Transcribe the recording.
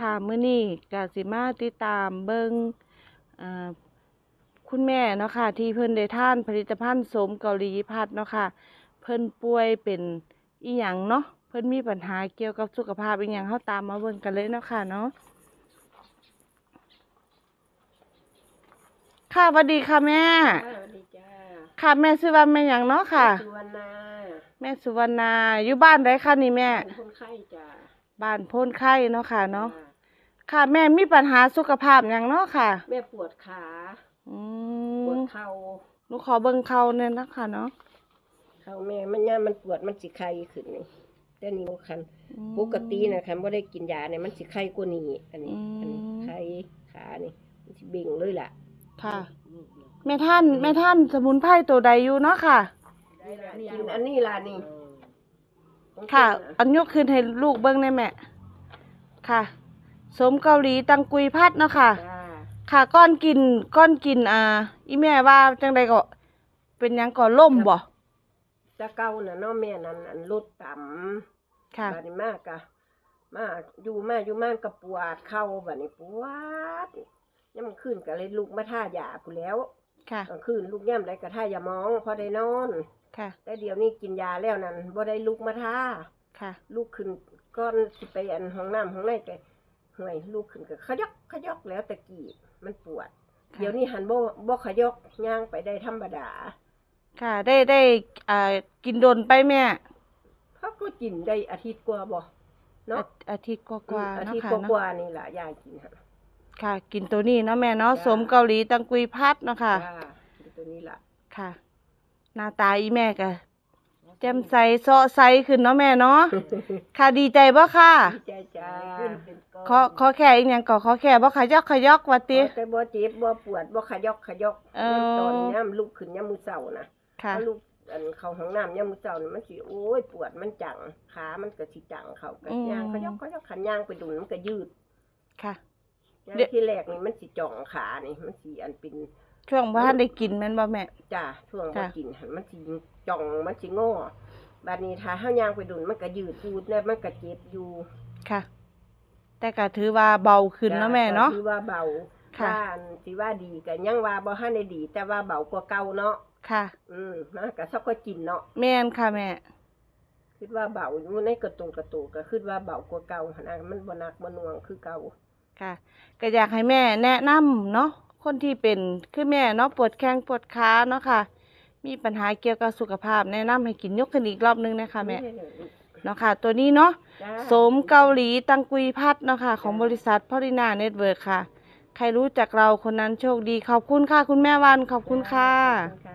ค่ะมื้อนี้ก็สิมาติดตามเบิ่งเอ่อคุณแม่เนาะค่ะ ที่เพิ่นได้ทานผลิตภัณฑ์โสมเกาหลีพัดเนาะค่ะ เพิ่นป่วยเป็นอีหยังเนาะเพิ่นมีปัญหาเกี่ยวกับสุขภาพอีหยังเฮาตามมาเบิ่งกันเลยเนาะค่ะเนาะค่ะสวัสดีค่ะแม่ สวัสดีจ้า ค่ะแม่ชื่อว่าแม่หยังเนาะค่ะ สุวรรณา แม่สุวรรณาอยู่บ้านใดคะนี่แม่เป็นคนไข้จ้า บ้านโพ้นไข่เนาะค่ะเนาะจ้ค่ะแม่มีปัญหาสุขภาพหยังเนาะค่ะ แม่ปวดขาอืปวมดเข่าหนูขอเบิ่งเขาเนี่ยนะคะเนาะเข่าแม่มันย่ามมันปวดมันสิไข้ขึ้นนี่แต่นี่บ่คันอืม ปกตินะคันบ่ได้กินยาเนี่ยมันสิไข้กว่านี้อันนี้ อืม อันนี้ไข้ขานี่มันสิเบ่งเลยล่ะค่ะ แม่ท่านแม่ท่านสมุนไพรตัวใดอยู่เนาะค่ะ กินอันนี้ล่ะนี่ ค่ะ อันยกคืนให้ลูกเบิ่งได้แม่ ค่ะ สมเกาหลีตังกุยพัดเนาะค่ะ จ้าค่ะก้อนกินก้อนกินอ่า อีแม่ว่าจังใดก็ เป็นหยังก่อล่มบ่จะเก่าน่ะเนาะแม่นั่นอันลดต่ำค่ะบัดนี้มากกะมาอยู่มาอยู่มากกะปวดเข่าบัดนี้ปวดย่ำขึ้นก็เลยลุกมาท่ายาผู้นแหล้วค่ะ กลางคืนลูกย่ำได้กระท่ายามองพอได้นอน ค่ะ แต่เดี๋ยวนี้กินยาแล้วนั่นบ่ได้ลุกมาท่าค่ะลูกขึ้นก้อนสิไปอันห้องน้ำห้องในแต่ห่วยลูกขึ้นก็ขยอกขยอกแล้วตะกี้มันปวด ค่ะ เดี๋ยวนี้หันบ่บ่ขยอกย่างไปได้ธรรมดาค่ะ ได้ได้อ่ากินโดนไปแม่เขาก็กินได้อาทิตย์กว่าบ่เนาะอาอาทิตย์กว่าๆอาเนาะทิตย์ค่ะกเนาะ ว่าๆนี่ล่ะยายกินค่ะ ค่ะ กินตัวนี้เนาะแม่เนาะจ้า สมเกาหลีตังกุยพัดเนาะค่ะ จ้ากินตัวนี้ล่ะ ค่ะ หน้าตาอีแม่ก็แจ่มใสเซาะใสขึ้นเนาะแม่เนาะค่ะดีใจบ่ค่ะ ดีใจจ้าขอขอแค่อีกอย่างก็ขอแค่บ่ขยอกขยอกว่าติแต่บ่เจ็บบ่ปวดบ่ขยอกขยอกเออตอนย่ำลุกขึ้นย่ำมือเช้านะค่ะถ้าลูกอันเข้าห้องน้ำย่ำมือเช้านี่มันสิโอ้ยปวดมันจังขามันก็สิจังเข้ากัอืมย่างขยอกขยอกขันย่างไปดุนมันก็ยืด ค่ะย่างเดี๋ยวที่แรกนี่มันสิจ่องขานี่มันสิอันเป็น ช่วงบ่ทันได้กินแม่นบ่แม่ จ้าช่วงบ่ค่ะกินหันมันสิจ่องมันสิงอบัดนี้ถ้าเฮาย่างไปดุนมันก็ยืดพูดแล้วมันก็เจ็บอยู่ค่ะ แต่ก็ถือว่าเบาขึ้นเนาะแม่เนาะก็ถือว่าเบาค่ะ ว่าอันสิว่าดีก็ยังว่าบ่ทันได้ดี แต่ว่าเบากว่าเก่าเนาะค่ะ อืมนะก็สักก็กินเนาะแม่นค่ะแม่ คิดว่าเบาอยู่ในกระตุงกระตุกก็คิดว่าเบากว่าเก่าหั่นนะมันบ่หนักบ่หน่วงคือเก่า ค่ะก็อยากให้แม่แนะนำเนาะ คนที่เป็นคือแม่เนาะปวดแข้งปวดขาเนาะค่ะ มีปัญหาเกี่ยวกับสุขภาพแนะนำให้กินยกขึ้นอีกรอบนึงนะคะแม่เนาะค่ะ ตัวนี้เนาะจ้าโสมเกาหลีตังกุยพัดเนาะค่ะ ของบริษัทพอลินาเน็ตเวิร์กค่ะ ใครรู้จักเราคนนั้นโชคดี ขอบคุณค่ะ คุณแม่วันขอบคุณค่ะขอบณ